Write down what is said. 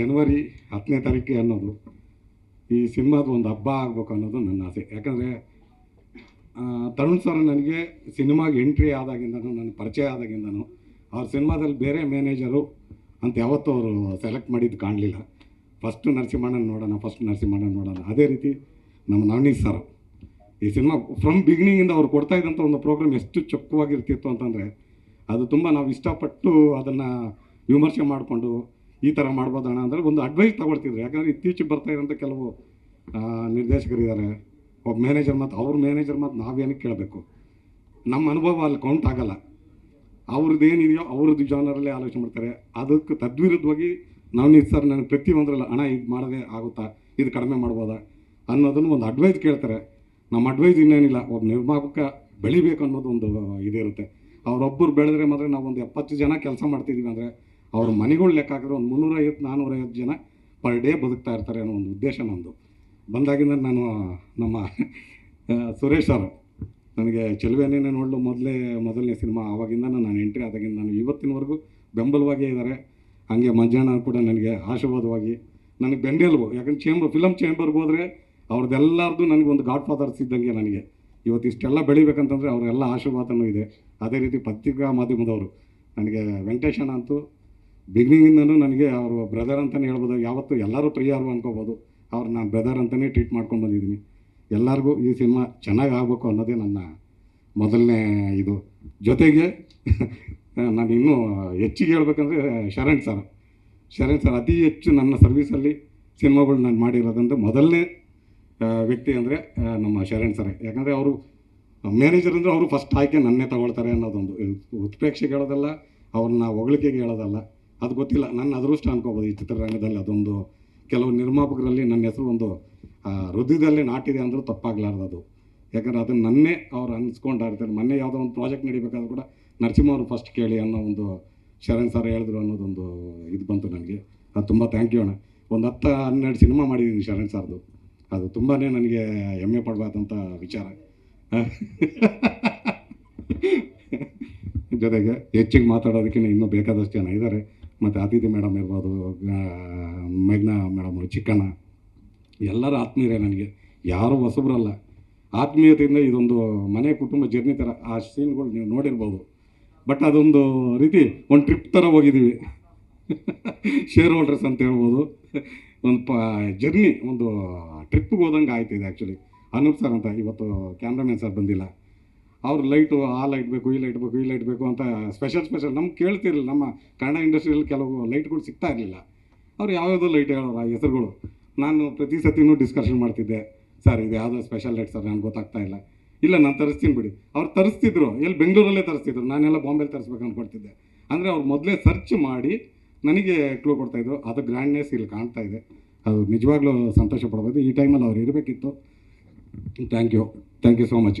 ಜನವರಿ ಹತ್ತನೇ ತಾರೀಕಿಗೆ ಅನ್ನೋದು ಈ ಸಿನಿಮಾದ ಒಂದು ಹಬ್ಬ ಆಗಬೇಕು ಅನ್ನೋದು ನನ್ನ ಆಸೆ. ಯಾಕಂದರೆ ತರುಣ್ ಸರ್ ನನಗೆ ಸಿನಿಮಾಗೆ ಎಂಟ್ರಿ ಆದಾಗಿಂದನೂ ನನ್ನ ಪರಿಚಯ ಆದಾಗಿಂದನೂ, ಅವ್ರ ಸಿನಿಮಾದಲ್ಲಿ ಬೇರೆ ಮ್ಯಾನೇಜರು ಅಂತ ಯಾವತ್ತೂ ಅವರು ಸೆಲೆಕ್ಟ್ ಮಾಡಿದ್ದು ಕಾಣಲಿಲ್ಲ. ಫಸ್ಟು ನರಸಿಂಹಣ್ಣನ ನೋಡೋಣ ಫಸ್ಟ್ ನರಸಿಂಹಣ್ಣನ ನೋಡೋಣ. ಅದೇ ರೀತಿ ನಮ್ಮ ನವನೀತ್ ಸರ್ ಈ ಸಿನಿಮಾ ಫ್ರಮ್ ಬಿಗಿನಿಂಗಿಂದ ಅವ್ರು ಕೊಡ್ತಾ ಇದ್ದಂಥ ಒಂದು ಪ್ರೋಗ್ರಾಮ್ ಎಷ್ಟು ಚೊಕ್ಕವಾಗಿರ್ತಿತ್ತು ಅಂತಂದರೆ, ಅದು ತುಂಬ ನಾವು ಇಷ್ಟಪಟ್ಟು ಅದನ್ನು ವಿಮರ್ಶೆ ಮಾಡಿಕೊಂಡು ಈ ಥರ ಮಾಡ್ಬೋದಣ್ಣ ಅಂದರೆ ಒಂದು ಅಡ್ವೈಸ್ ತಗೊಳ್ತಿದ್ರು. ಯಾಕಂದರೆ ಇತ್ತೀಚೆಗೆ ಬರ್ತಾ ಇರೋಂಥ ಕೆಲವು ನಿರ್ದೇಶಕರಿದ್ದಾರೆ ಒಬ್ಬ ಮ್ಯಾನೇಜರ್ ಮತ್ತು ಅವ್ರ ಮ್ಯಾನೇಜರ್ ಮತ್ತು ನಾವೇನಕ್ಕೆ ಕೇಳಬೇಕು? ನಮ್ಮ ಅನುಭವ ಅಲ್ಲಿ ಕೌಂಟ್ ಆಗೋಲ್ಲ. ಅವ್ರದ್ದು ಏನಿದೆಯೋ ಅವ್ರದ್ದು ಜಾನರಲ್ಲೇ ಆಲೋಚನೆ ಮಾಡ್ತಾರೆ. ಅದಕ್ಕೆ ತದ್ವಿರುದ್ಧವಾಗಿ ನವನೀತ್ ಸರ್ ನನಗೆ ಪ್ರತಿಯೊಂದರಲ್ಲ ಹಣ ಇದು ಮಾಡದೆ ಆಗುತ್ತಾ? ಇದು ಕಡಿಮೆ ಮಾಡ್ಬೋದಾ? ಅನ್ನೋದನ್ನು ಒಂದು ಅಡ್ವೈಸ್ ಕೇಳ್ತಾರೆ. ನಮ್ಮ ಅಡ್ವೈಸ್ ಇನ್ನೇನಿಲ್ಲ. ಒಬ್ಬ ನಿರ್ಮಾಪಕ ಬೆಳಿಬೇಕು ಅನ್ನೋದು ಒಂದು ಇದಿರುತ್ತೆ. ಅವರೊಬ್ಬರು ಬೆಳೆದ್ರೆ ಮಾತ್ರ ನಾವು ಒಂದು ಎಪ್ಪತ್ತು ಜನ ಕೆಲಸ ಮಾಡ್ತಿದ್ದೀವಿ ಅಂದರೆ ಅವ್ರ ಮನೆಗಳು ಲೆಕ್ಕ ಹಾಕಿದ್ರೆ ಒಂದು ಮುನ್ನೂರೈವತ್ತು ನಾನ್ನೂರೈವತ್ತು ಜನ ಪರ್ ಡೇ ಬದುಕ್ತಾ ಇರ್ತಾರೆ ಅನ್ನೋ ಒಂದು ಉದ್ದೇಶ ನಮ್ಮದು ಬಂದಾಗಿಂದ ನಾನು, ನಮ್ಮ ಸುರೇಶ್ ಅವರು, ನನಗೆ ಚೆಲುವೆನೇ ನೋಡಲು ಮೊದಲೇ, ಮೊದಲನೇ ಸಿನಿಮಾ. ಆವಾಗಿಂದ ನಾನು ಎಂಟ್ರಿ ಆದಾಗಿಂದ ನಾನು ಇವತ್ತಿನವರೆಗೂ ಬೆಂಬಲವಾಗೇ ಇದ್ದಾರೆ. ಹಾಗೆ ಮಂಜಣ್ಣ ಕೂಡ ನನಗೆ ಆಶೀರ್ವಾದವಾಗಿ ನನಗೆ ಬೆಂಡೆಲ್ವು ಯಾಕಂದ್ರೆ ಚೇಂಬರ್ ಫಿಲಮ್ ಚೇಂಬರ್ಗೆ ಹೋದರೆ ಅವ್ರದ್ದೆಲ್ಲರದು ನನಗೆ ಒಂದು ಗಾಡ್ ಫಾದರ್ಸ್ ಇದ್ದಂಗೆ ನನಗೆ. ಇವತ್ತು ಇಷ್ಟೆಲ್ಲ ಬೆಳಿಬೇಕಂತಂದರೆ ಅವರೆಲ್ಲ ಆಶೀರ್ವಾದನೂ ಇದೆ. ಅದೇ ರೀತಿ ಪತ್ರಿಕಾ ಮಾಧ್ಯಮದವರು, ನನಗೆ ವೆಂಕಟೇಶಣ್ಣ ಅಂತೂ ಬಿಗಿನಿಂಗಿಂದನೂ ನನಗೆ ಅವರು ಬ್ರದರ್ ಅಂತಲೇ ಹೇಳ್ಬೋದು. ಯಾವತ್ತೂ ಎಲ್ಲರೂ ಪ್ರಿಯರು ಅನ್ಕೋಬೋದು. ಅವ್ರು ನಾನು ಬ್ರದರ್ ಅಂತಲೇ ಟ್ರೀಟ್ ಮಾಡ್ಕೊಂಡು ಬಂದಿದ್ದೀನಿ. ಎಲ್ಲರಿಗೂ ಈ ಸಿನಿಮಾ ಚೆನ್ನಾಗಿ ಆಗಬೇಕು ಅನ್ನೋದೇ ನನ್ನ ಮೊದಲನೇ ಇದು. ಜೊತೆಗೆ ನಾನು ಇನ್ನೂ ಹೆಚ್ಚಿಗೆ ಹೇಳ್ಬೇಕಂದ್ರೆ ಶರಣ್ ಸರ್ ಶರಣ್ ಸರ್ ಅತಿ ಹೆಚ್ಚು ನನ್ನ ಸರ್ವೀಸಲ್ಲಿ ಸಿನಿಮಾಗಳು ನಾನು ಮಾಡಿರೋದಂದ್ರೆ ಮೊದಲನೇ ವ್ಯಕ್ತಿ ಅಂದರೆ ನಮ್ಮ ಶರಣ್ ಸರ್ ಯಾಕಂದರೆ ಅವರು ಮ್ಯಾನೇಜರ್ ಅಂದರೆ ಅವರು ಫಸ್ಟ್ ಆಯ್ಕೆ ನನ್ನೇ ತಗೊಳ್ತಾರೆ ಅನ್ನೋದೊಂದು. ಉತ್ಪ್ರೇಕ್ಷೆಗೆ ಹೇಳೋದಲ್ಲ ಅವ್ರನ್ನ ಹೊಗಳಿಕೆಗೆ ಹೇಳೋದಲ್ಲ. ಅದು ಗೊತ್ತಿಲ್ಲ. ನನ್ನ ಅದೃಷ್ಟ ಅನ್ಕೋಬೋದು ಈ ಚಿತ್ರರಂಗದಲ್ಲಿ. ಅದೊಂದು ಕೆಲವು ನಿರ್ಮಾಪಕರಲ್ಲಿ ನನ್ನ ಹೆಸರು ಒಂದು ಹೃದಯದಲ್ಲಿ ನಾಟಿದೆ ಅಂದರೂ ತಪ್ಪಾಗಲಾರ್ದು ಯಾಕಂದ್ರೆ ಅದನ್ನು ನನ್ನೇ ಅವ್ರು ಅನ್ಸ್ಕೊಂಡಾ ಇರ್ತಾರೆ ಮೊನ್ನೆ ಯಾವುದೋ ಒಂದು ಪ್ರಾಜೆಕ್ಟ್ ನಡಿಬೇಕಾದ್ರೂ ಕೂಡ ನರಸಿಂಹ ಅವರು ಫಸ್ಟ್ ಕೇಳಿ ಅನ್ನೋ ಒಂದು ಶರಣ್ ಸರ್ ಹೇಳಿದ್ರು ಅನ್ನೋದೊಂದು ಇದು ಬಂತು ನನಗೆ. ಅದು ತುಂಬ ಥ್ಯಾಂಕ್ ಯು ಅಣ್ಣ. ಒಂದು ಹತ್ತು ಹನ್ನೆರಡು ಸಿನಿಮಾ ಮಾಡಿದ್ದೀನಿ ಶರಣ್ ಸರ್ದು ಅದು ತುಂಬಾ ನನಗೆ ಹೆಮ್ಮೆ ಪಡಬಾರ್ದಂಥ ವಿಚಾರ. ಜೊತೆಗೆ ಹೆಚ್ಚಿಗೆ ಮಾತಾಡೋದಕ್ಕಿಂತ ಇನ್ನೂ ಬೇಕಾದಷ್ಟು ಜನ ಇದ್ದಾರೆ ಮತ್ತು ಅತಿಥಿ ಮೇಡಮ್ ಇರ್ಬೋದು ಮೇಘ್ನಾ ಮೇಡಮ್, ಚಿಕ್ಕಣ್ಣ, ಎಲ್ಲರ ಆತ್ಮೀಯರೇ ನನಗೆ. ಯಾರೂ ಹೊಸಬ್ರಲ್ಲ. ಆತ್ಮೀಯತೆಯಿಂದ ಇದೊಂದು ಮನೆ ಕುಟುಂಬ ಜರ್ನಿ ಥರ, ಆ ಸೀನ್ಗಳು ನೀವು ನೋಡಿರ್ಬೋದು. ಬಟ್ ಅದೊಂದು ರೀತಿ ಒಂದು ಟ್ರಿಪ್ ಥರ ಹೋಗಿದ್ದೀವಿ. ಶೇರ್ ಹೋಲ್ಡರ್ಸ್ ಅಂತ ಹೇಳ್ಬೋದು. ಒಂದು ಪ, ಜರ್ನಿ, ಒಂದು ಟ್ರಿಪ್ಗೆ ಹೋದಂಗೆ ಆಯ್ತು ಇದು ಆ್ಯಕ್ಚುಲಿ ಅನೂಪ್ ಸರ್ ಅಂತ, ಇವತ್ತು ಕ್ಯಾಮ್ರಾಮನ್ ಸರ್ ಬಂದಿಲ್ಲ. ಅವ್ರು ಲೈಟು ಆ ಲೈಟ್ ಬೇಕು, ಈ ಲೈಟ್ ಬೇಕು, ಈ ಲೈಟ್ ಬೇಕು ಅಂತ ಸ್ಪೆಷಲ್ ಸ್ಪೆಷಲ್ ನಮ್ಗೆ ಕೇಳ್ತಿರಲಿಲ್ಲ. ನಮ್ಮ ಕನ್ನಡ ಇಂಡಸ್ಟ್ರಿಯಲ್ಲಿ ಕೆಲವು ಲೈಟ್ಗಳು ಸಿಗ್ತಾ ಇರಲಿಲ್ಲ. ಅವ್ರು ಯಾವ್ಯಾವುದೋ ಲೈಟ್ ಹೇಳೋರು, ಆ ಹೆಸರುಗಳು. ನಾನು ಪ್ರತಿ ಸತಿನೂ ಡಿಸ್ಕಷನ್ ಮಾಡ್ತಿದ್ದೆ. ಸರ್, ಇದು ಯಾವುದೋ ಸ್ಪೆಷಲ್ ಲೈಟ್ ಸರ್ ನನಗೆ ಗೊತ್ತಾಗ್ತಾ ಇಲ್ಲ. ಇಲ್ಲ, ನಾನು ತರಿಸ್ತೀನಿ ಬಿಡಿ. ಅವ್ರು ತರಿಸ್ತಿದ್ರು. ಎಲ್ಲಿ ಬೆಂಗಳೂರಲ್ಲೇ ತರಿಸ್ತಿದ್ರು. ನಾನೆಲ್ಲ ಬಾಂಬೆಲಿ ತರಿಸ್ಬೇಕು ಅಂದ್ಕೊಡ್ತಿದ್ದೆ ಅಂದರೆ ಅವ್ರು ಮೊದಲೇ ಸರ್ಚ್ ಮಾಡಿ ನನಗೆ ಕ್ಲೂ ಕೊಡ್ತಾಯಿದ್ರು ಅದು ಗ್ರ್ಯಾಂಡ್ನೆಸ್ ಇಲ್ಲಿ ಕಾಣ್ತಾ ಇದೆ. ಅದು ನಿಜವಾಗ್ಲೂ ಸಂತೋಷ ಪಡ್ಬೋದು. ಈ ಟೈಮಲ್ಲಿ ಅವ್ರು ಇರಬೇಕಿತ್ತು. Thank you thank you so much